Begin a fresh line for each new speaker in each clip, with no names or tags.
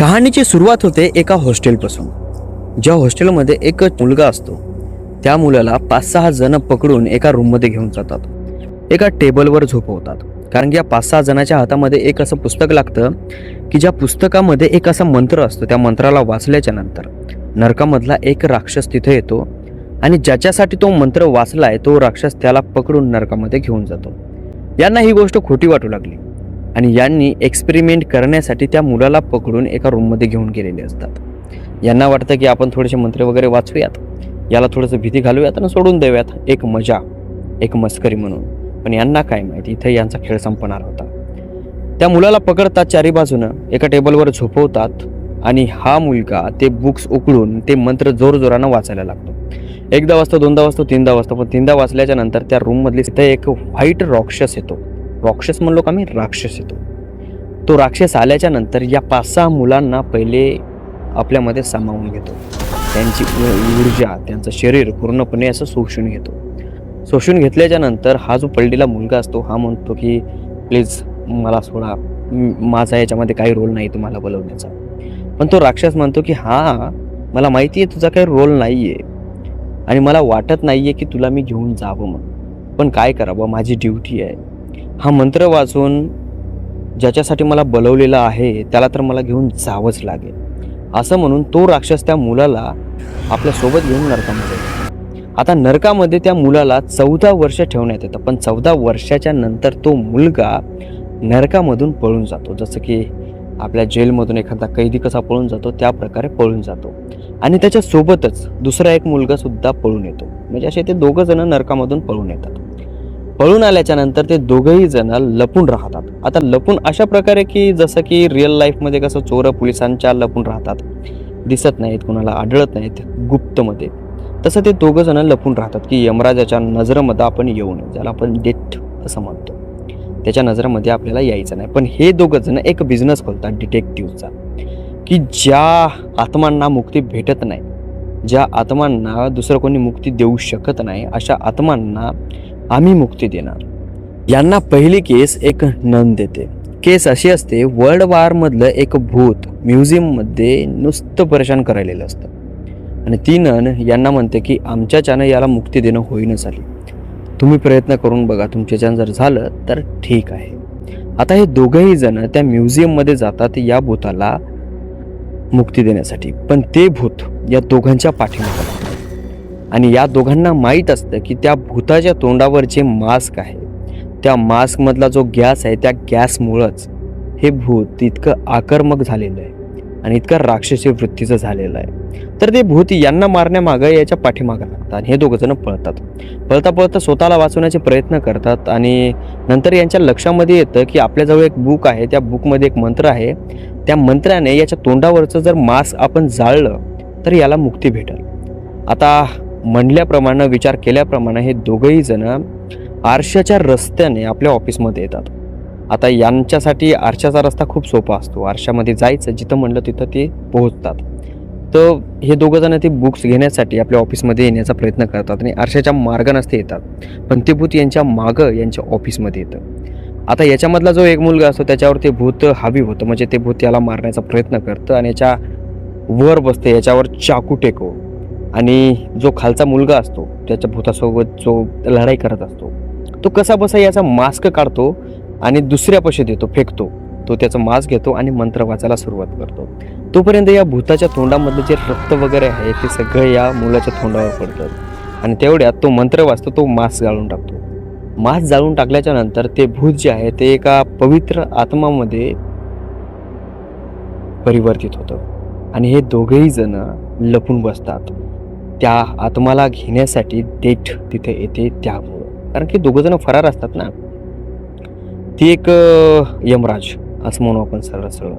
कहाणीची सुरुवात होते एका हॉस्टेलपासून. ज्या हॉस्टेलमध्ये एक मुलगा असतो. त्या मुलाला पाच सहा जण पकडून एका रूममध्ये घेऊन जातात. एका टेबलवर झोपवतात. कारण की या पाच सहा जणाच्या हातामध्ये एक असं पुस्तक लागतं की ज्या पुस्तकामध्ये एक असा मंत्र असतो त्या मंत्राला वाचल्याच्या नंतर. नरकामधला एक राक्षस तिथे येतो आणि ज्याच्यासाठी तो मंत्र वाचलाय तो राक्षस त्याला पकडून नरकामध्ये घेऊन जातो. यांना ही गोष्ट खोटी वाटू लागली. आणि यांनी एक्सपेरिमेंट करण्यासाठी त्या मुलाला पकडून एका रूममध्ये घेऊन गेलेले असतात. यांना वाटतं की आपण थोडेसे मंत्र वगैरे वाचूयात. याला थोडंसं भीती घालूयात आणि सोडून देऊयात. एक मजा एक मस्करी म्हणून. पण यांना काय माहिती? इथे यांचा खेळ संपणार होता. त्या मुलाला पकडतात चारी बाजूनं एका टेबलवर झोपवतात आणि हा मुलगा ते बुक्स उकळून ते मंत्र जोरजोरानं वाचायला लागतो. एकदा वाजता दोनदा वाजतो तीनदा वाजतो पण तीनदा वाचल्याच्या नंतर त्या रूममधली तिथे एक व्हाईट राक्षस येतो. राक्षस म्हणलो का मी? राक्षस येतो. तो राक्षस आल्याच्यानंतर या पाच सहा मुलांना पहिले आपल्यामध्ये सामावून घेतो. त्यांची ऊर्जा त्यांचं शरीर पूर्णपणे असं शोषून घेतो. शोषून घेतल्याच्या नंतर हा जो पडलेला मुलगा असतो हा म्हणतो की प्लीज मला सोडा. माझा याच्यामध्ये काही रोल नाही तुम्हाला बोलवण्याचा. पण तो राक्षस म्हणतो की हा मला माहिती आहे तुझा काही रोल नाही आहे आणि मला वाटत नाही आहे की तुला मी घेऊन जावं म्हणून. पण काय करावं? माझी ड्युटी आहे. हा मंत्र वाचून ज्याच्यासाठी मला बोलवलेलं आहे त्याला तर मला घेऊन जावंच लागेल. असं म्हणून तो राक्षस त्या मुलाला आपल्यासोबत घेऊन नरकामध्ये आता नरकामध्ये त्या मुलाला चौदा वर्ष ठेवण्यात येतं पण चौदा वर्षाच्या नंतर तो मुलगा नरकामधून पळून जातो. जसं की आपल्या जेलमधून एखादा कैदी कसा पळून जातो त्या प्रकारे पळून जातो. आणि त्याच्यासोबतच दुसरा एक मुलगा सुद्धा पळून येतो. म्हणजे असे ते दोघं जण नरकामधून पळून येतात. पळून आल्याच्यानंतर ते दोघंही जण लपून राहतात. आता लपून अशा प्रकारे की जसं की रिअल लाईफमध्ये कसं चोर पोलिसांच्या लपून राहतात. दिसत नाहीत कुणाला आढळत नाहीत गुप्तमध्ये तसं ते दोघं जण लपून राहतात की यमराजाच्या नजरेमध्ये आपण येऊ नये ज्याला आपण डेट असं म्हणतो. त्याच्या नजरेमध्ये आपल्याला यायचं नाही. पण हे दोघं जण एक बिझनेस खोलतात डिटेक्टिव्हचा की ज्या आत्मांना मुक्ती भेटत नाही ज्या आत्मांना दुसरं कोणी मुक्ती देऊ शकत नाही अशा आत्मांना आम्ही मुक्ती देणार. यांना पहिली केस एक नन देते. केस अशी असते वर्ल्ड वारमधलं एक भूत म्युझियममध्ये नुसतं परेशान करायलेलं असतं. आणि ती नन यांना म्हणते की आमच्याच्यानं याला मुक्ती देणं होईनच आली. तुम्ही प्रयत्न करून बघा तुमच्याच्यानं जर झालं तर ठीक आहे. आता हे दोघंही जण त्या म्युझियममध्ये जातात या भूताला मुक्ती देण्यासाठी. पण ते भूत या दोघांच्या पाठीमागे आणि या दोघांना माहीत असतं की त्या भूताच्या तोंडावर जे मास्क आहे त्या मास्कमधला जो गॅस आहे त्या गॅसमुळंच हे भूत इतकं आक्रमक झालेलं आहे आणि इतकं राक्षसी वृत्तीचं झालेलं आहे. तर ते भूत यांना मारण्यामागं याच्या पाठीमागं लागतात आणि हे दोघंजणं पळतात. पळता पळता स्वतःला वाचवण्याचे प्रयत्न करतात आणि नंतर यांच्या लक्षामध्ये येतं की आपल्याजवळ एक बुक आहे त्या बुकमध्ये एक मंत्र आहे. त्या मंत्राने याच्या तोंडावरचं जर मास्क आपण जाळलं तर याला मुक्ती भेटेल. आता म्हणल्याप्रमाणे विचार केल्याप्रमाणे हे दोघंही जण आरशाच्या रस्त्याने आपल्या ऑफिसमध्ये येतात. आता यांच्यासाठी आरशाचा रस्ता खूप सोपा असतो. आरशामध्ये जायचं जिथं म्हणलं तिथं ते पोहोचतात. तर हे दोघं जण ते बुक्स घेण्यासाठी आपल्या ऑफिसमध्ये येण्याचा प्रयत्न करतात आणि आरशाच्या मार्गानच ते येतात. पण ते भूत यांच्या मागं यांच्या ऑफिसमध्ये येतं. आता याच्यामधला जो एक मुलगा असतो त्याच्यावर ते भूत हावी होतं. म्हणजे ते भूत याला मारण्याचा प्रयत्न करतं आणि याच्या वर बसते याच्यावर चाकू टेकव आणि जो खालचा मुलगा असतो त्याच्या भूतासोबत जो लढाई करत असतो तो कसा बसा याचा मास्क काढतो आणि दुसऱ्यापाशी देतो फेकतो. तो त्याचा मास्क घेतो आणि मंत्र वाचायला सुरुवात करतो. तोपर्यंत या भूताच्या तोंडामधलं जे रक्त वगैरे आहे ते सगळं या मुलाच्या तोंडावर पडतं. आणि तेवढ्यात तो मंत्र वाचतो तो मास्क जाळून टाकतो. मास्क जाळून टाकल्याच्या नंतर ते भूत जे आहे ते एका पवित्र आत्मामध्ये परिवर्तित होतं. आणि हे दोघेही जण लपून बसतात. त्या आत्माला घेण्यासाठी देठ तिथे येते त्यामुळं. कारण की दोघंजणं फरार असतात ना. ती एक यमराज असं म्हणू आपण सरळ सरळ.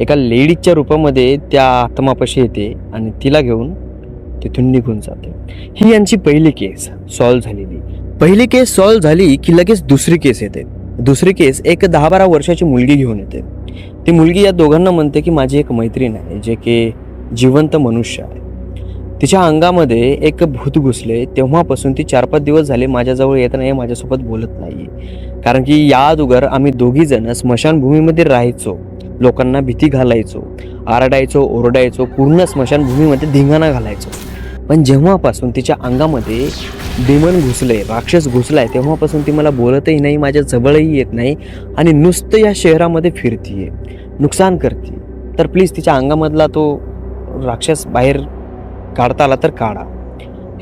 एका लेडीजच्या रूपामध्ये त्या आत्मापाशी येते आणि तिला घेऊन तिथून निघून जाते. ही यांची पहिली केस सॉल्व्ह झालेली. पहिली केस सॉल्व्ह झाली की लगेच दुसरी केस येते. दुसरी केस एक दहा बारा वर्षाची मुलगी घेऊन येते. ती मुलगी या दोघांना म्हणते की माझी एक मैत्रीण आहे जे की जिवंत मनुष्य आहे. तिच्या अंगामध्ये एक भूत घुसले. तेव्हापासून ती चार पाच दिवस झाले माझ्याजवळ येत नाही माझ्यासोबत बोलत नाही कारण की या अगोदर आम्ही दोघी जण स्मशानभूमीमध्ये राहायचो. लोकांना भीती घालायचो आरडायचो ओरडायचो पूर्ण स्मशानभूमीमध्ये धिंगाणा घालायचो. पण जेव्हापासून तिच्या अंगामध्ये डिमन घुसले राक्षस घुसलाय तेव्हापासून ती मला बोलतही नाही माझ्या जवळही येत नाही आणि नुसतं या शहरामध्ये फिरतीये नुकसान करते तर प्लीज तिच्या अंगामधला तो राक्षस बाहेर काढता आला तर काढा.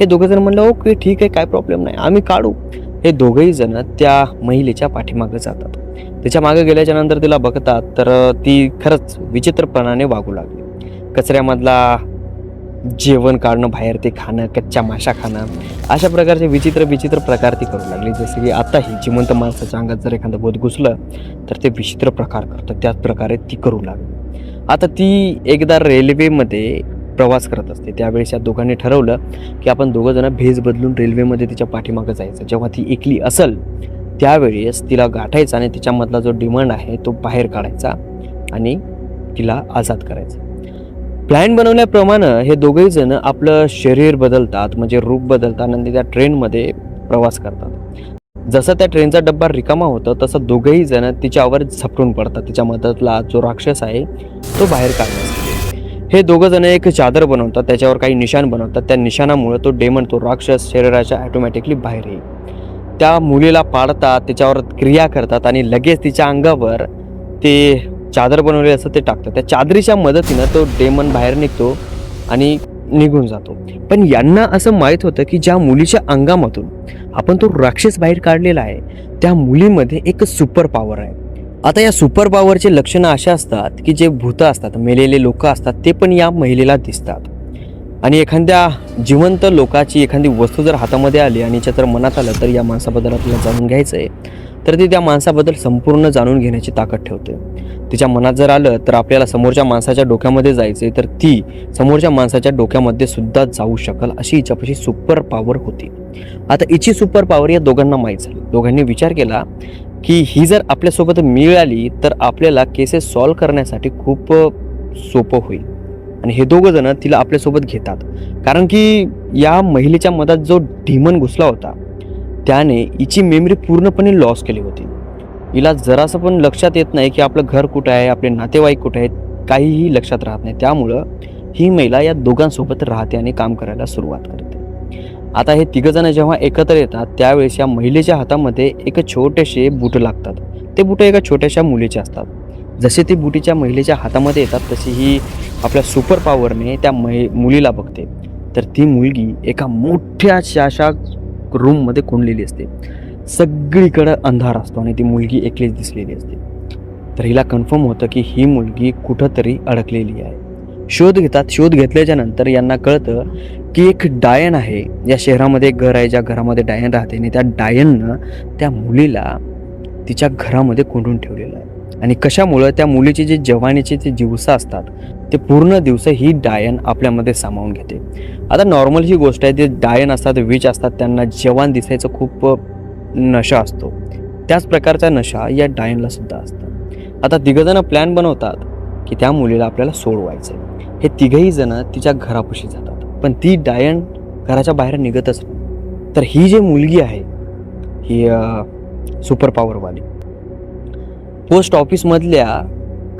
हे दोघं जण म्हणलं ओके ठीक आहे काय प्रॉब्लेम नाही आम्ही काढू. हे दोघंही जण त्या महिलेच्या पाठीमागे जातात. तिच्यामागे गेल्याच्यानंतर तिला बघतात तर ती खरंच विचित्रपणाने वागू लागली. कचऱ्यामधला जेवण काढणं बाहेर ते खाणं कच्च्या माशा खाणं अशा प्रकारचे विचित्र विचित्र प्रकार ती करू लागली. जसं की आताही जिवंत माणसाच्या अंगात जर एखादं बोध घुसलं तर ते विचित्र प्रकार करतं. त्याच प्रकारे ती करू लागली. आता ती एकदा रेल्वेमध्ये प्रवास करत असते. त्यावेळेस या दोघांनी ठरवलं की आपण दोघंजणं भेज बदलून रेल्वेमध्ये तिच्या पाठीमागं जायचं. जेव्हा ती एकली असेल त्यावेळेस तिला गाठायचा आणि तिच्यामधला जो डिमांड आहे तो बाहेर काढायचा आणि तिला आझाद करायचा. प्लॅन बनवल्याप्रमाणे हे दोघेही जण आपलं शरीर बदलतात म्हणजे रूप बदलतात आणि त्या ट्रेनमध्ये प्रवास करतात. जसं त्या ट्रेनचा डब्बा रिकामा होतं तसं दोघेही जण तिच्यावर झपटून पडतात. तिच्या मदतला जो राक्षस आहे तो बाहेर काढण्यासाठी. हे दोघं जण एक चादर बनवतात त्याच्यावर काही निशाण बनवतात. त्या निशाणामुळे तो डेमन तो राक्षस शरीराच्या ॲटोमॅटिकली बाहेर येईल. त्या मुलीला पाडतात त्याच्यावर क्रिया करतात आणि लगेच तिच्या अंगावर ते चादर बनवले असं ते टाकतात. त्या चादरीच्या मदतीनं तो डेमन बाहेर निघतो आणि निघून जातो. पण यांना असं माहीत होतं की ज्या मुलीच्या अंगामधून आपण तो राक्षस बाहेर काढलेला आहे त्या मुलीमध्ये एक सुपर पॉवर आहे. आता या सुपर पॉवरचे लक्षणं अशा असतात की जे भूत असतात मेलेले लोक असतात ते पण या महिलेला दिसतात. आणि एखाद्या जिवंत लोकाची एखादी वस्तू जर हातामध्ये आली आणि तिच्या जर मनात आलं तर या माणसाबद्दल आपल्याला जाणून घ्यायचं आहे तर ती त्या माणसाबद्दल संपूर्ण जाणून घेण्याची ताकद ठेवते. तिच्या मनात जर आलं तर आपल्याला समोरच्या माणसाच्या डोक्यामध्ये जायचे तर ती समोरच्या माणसाच्या डोक्यामध्ये सुद्धा जाऊ शकल अशी हिच्यापाशी सुपर पॉवर होती. आता हिची सुपर पॉवर या दोघांना माहीत झाली. दोघांनी विचार केला की ही जर आपल्यासोबत मिळाली तर आपल्याला केसेस सॉल्व करण्यासाठी खूप सोपं होईल. आणि हे दोघं जण तिला आपल्यासोबत घेतात. कारण की या महिलेच्या मधात जो ढिमन घुसला होता त्याने हिची मेमरी पूर्णपणे लॉस केली होती. हिला जरासं पण लक्षात येत नाही की आपलं घर कुठं आहे आपले नातेवाईक कुठे आहेत काहीही लक्षात राहत नाही. त्यामुळं ही महिला या दोघांसोबत राहते आणि काम करायला सुरुवात करते. आता हे तिघंजणं जेव्हा एकत्र येतात त्यावेळेस या महिलेच्या हातामध्ये एक छोटेसे बूट लागतात. ते बूट एका छोट्याशा मुलीचे असतात. जसे ती बुटीच्या महिलेच्या हातामध्ये येतात तशी ही आपल्या सुपर पॉवरने त्या महि मुलीला बघते. तर ती मुलगी एका मोठ्याशा अशा रूममध्ये कोंडलेली असते. सगळीकडं अंधार असतो आणि ती मुलगी एकलीच दिसलेली असते. तर हिला कन्फर्म होतं की ही मुलगी कुठंतरी अडकलेली आहे. शोध घेतात शोध घेतल्याच्या नंतर यांना कळतं की एक डायन आहे. या शहरामध्ये एक घर आहे ज्या घरामध्ये डायन राहते आणि त्या डायननं त्या मुलीला तिच्या घरामध्ये कोंडून ठेवलेलं आहे. आणि कशामुळं त्या मुलीचे जे जवानीचे जे दिवस असतात ते पूर्ण दिवस ही डायन आपल्यामध्ये सामावून घेते. आता नॉर्मल ही गोष्ट आहे ते डायन असतात विच असतात त्यांना जवान दिसायचं खूप नशा असतो. त्याच प्रकारचा नशा या डायनला सुद्धा असतं. आता तिघंजणं प्लॅन बनवतात की त्या मुलीला आपल्याला सोडवायचं आहे हे तिघही जण तिच्या घरापाशी जातात. पण ती डायन घराच्या बाहेर निघतच तर ही जी मुलगी आहे ही सुपर पॉवरवाली पोस्ट ऑफिसमधल्या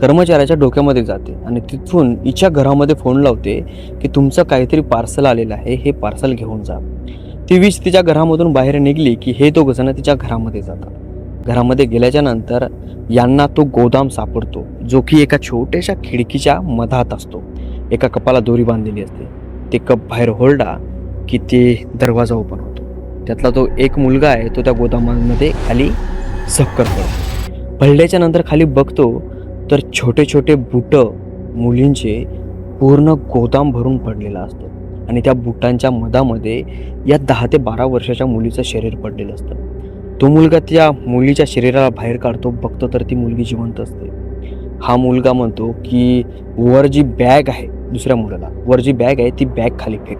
कर्मचाऱ्याच्या डोक्यामध्ये जाते आणि तिथून हिच्या घरामध्ये फोन लावते की तुमचं काहीतरी पार्सल आलेलं आहे हे पार्सल घेऊन जा. ती वीज तिच्या घरामधून बाहेर निघली की हे दोघं जण तिच्या घरामध्ये जातात. घरामध्ये गेल्याच्यानंतर यांना तो गोदाम सापडतो जो की एका छोट्याशा खिडकीच्या मधात असतो. एका कपाला दोरी बांधलेली असते. ते कप बाहेर होल्डा की ते दरवाजा ओपन होतो. त्यातला तो एक मुलगा आहे तो त्या गोदामामध्ये खाली सक्कर पडतो पडल्याच्या नंतर खाली बघतो तर छोटे छोटे बुटं मुलींचे पूर्ण गोदाम भरून पडलेलं असतं. आणि त्या बुटांच्या मधामध्ये या दहा ते बारा वर्षाच्या मुलीचं शरीर पडलेलं असतं. तो मुलगा त्या मुलीच्या शरीराला बाहेर काढतो बघतो तर ती मुलगी जिवंत असते. हा मुलगा म्हणतो की वर जी बॅग आहे दुसऱ्या मुलाला. वर जी बॅग आहे ती बॅग खाली फेक.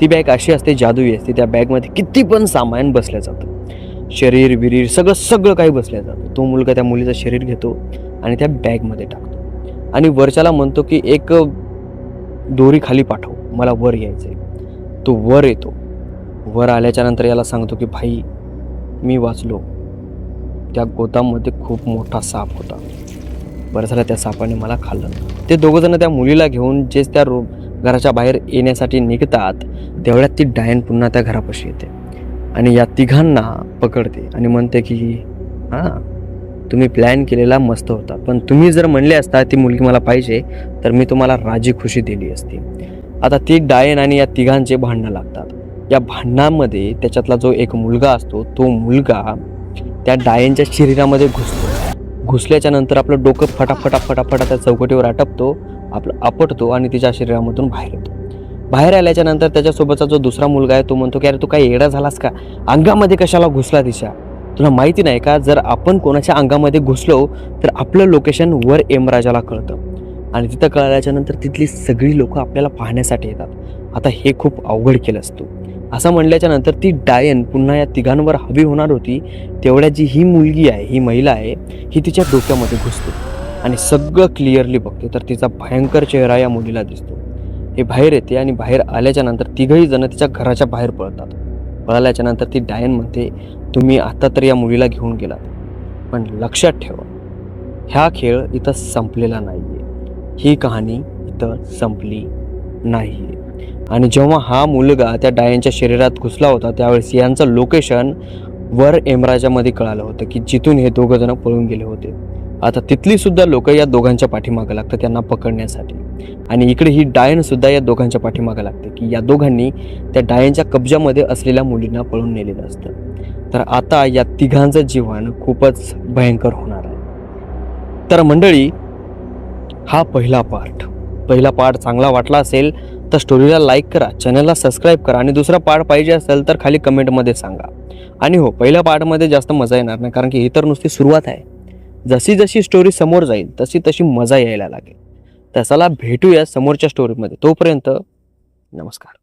ती बॅग अशी असते जादूई असते. त्या बॅगमध्ये किती पण सामान बसलं जातं. शरीर बिरीर सगळं सगळं काही बसल्या जातं. तो मुलगा त्या मुलीचं शरीर घेतो आणि त्या बॅगमध्ये टाकतो. आणि वरच्याला म्हणतो की एक दोरी खाली पाठव. मला वर यायचं आहे तो वर येतो. वर आल्याच्यानंतर याला सांगतो की भाई मी वाचलो. त्या गोदाममध्ये खूप मोठा साप होता. बरं झालं त्या सापाने मला खाल्लं. ते दोघंजणं त्या मुलीला घेऊन जे त्या रो घराच्या बाहेर येण्यासाठी निघतात तेवढ्यात ती डायन पुन्हा त्या घरापाशी येते. आणि या तिघांना पकडते आणि म्हणते की हां तुम्ही प्लॅन केलेला मस्त होता. पण तुम्ही जर म्हणले असता ती मुलगी मला पाहिजे तर मी तुम्हाला राजी खुशी दिली असती. आता ती डायन आणि या तिघांचे भांडणं लागतात. या भांडणामध्ये त्याच्यातला जो एक मुलगा असतो तो मुलगा त्या डायनच्या शरीरामध्ये घुसतो. घुसल्याच्या नंतर आपलं डोकं फटाफटा फटाफटा त्या चौकटीवर आटपतो आपलं आपटतो आणि तिच्या शरीरामधून बाहेर येतो. बाहेर आल्याच्यानंतर त्याच्यासोबतचा जो दुसरा मुलगा आहे तो म्हणतो की अरे तू काय येडा झालास का? अंगामध्ये कशाला घुसला तिच्या? तुला माहिती नाही का? जर आपण कोणाच्या अंगामध्ये घुसलो तर आपलं लोकेशन वर एमराजाला कळतं. आणि तिथं कळल्याच्या नंतर तिथली सगळी लोकं आपल्याला पाहण्यासाठी येतात. आता हे खूप अवघड केलं असतो. असं म्हणल्याच्या नंतर ती डायन पुन्हा या तिघांवर हवी होणार होती तेवढ्या जी ही मुलगी आहे ही महिला आहे ही तिच्या डोक्यामध्ये घुसते. आणि सगळं क्लिअरली बघते तर तिचा भयंकर चेहरा या मुलीला दिसतो. हे बाहेर येते आणि बाहेर आल्याच्यानंतर तिघही जण तिच्या घराच्या बाहेर पळतात. पळाल्याच्या नंतर ती डायन म्हणते तुम्ही आता तर या मुलीला घेऊन गेलात. पण लक्षात ठेवा ह्या खेळ इथं संपलेला नाही आहे ही कहाणी इथं संपली नाही आहे आणि जेव्हा हा मुलगा त्या डायनच्या शरीरात घुसला होता त्यावेळेस यांचं लोकेशन वर एमराजामध्ये कळालं होतं की जिथून हे दोघं जण पळून गेले होते. आता तिथली सुद्धा लोक या दोघांच्या पाठीमागं लागतात त्यांना पकडण्यासाठी. आणि इकडे ही डायन सुद्धा या दोघांच्या पाठीमागं लागते की या दोघांनी त्या डायनच्या कब्जामध्ये असलेल्या मुलींना पळून नेलेलं असतं. तर आता या तिघांचं जीवन खूपच भयंकर होणार आहे. तर मंडळी हा पहिला पार्ट पहिला पार्ट चांगला वाटला असेल तर स्टोरीला लाईक करा चॅनलला सबस्क्राईब करा आणि दुसरा पार्ट पाहिजे असेल तर खाली कमेंटमध्ये सांगा. आणि हो पहिल्या पार्टमध्ये जास्त मजा येणार नाही कारण की ही तर नुसती सुरुवात आहे. जशी जशी स्टोरी समोर जाईल तशी तशी मजा यायला लागेल. तसाला भेटूया समोरच्या स्टोरीमध्ये तोपर्यंत नमस्कार.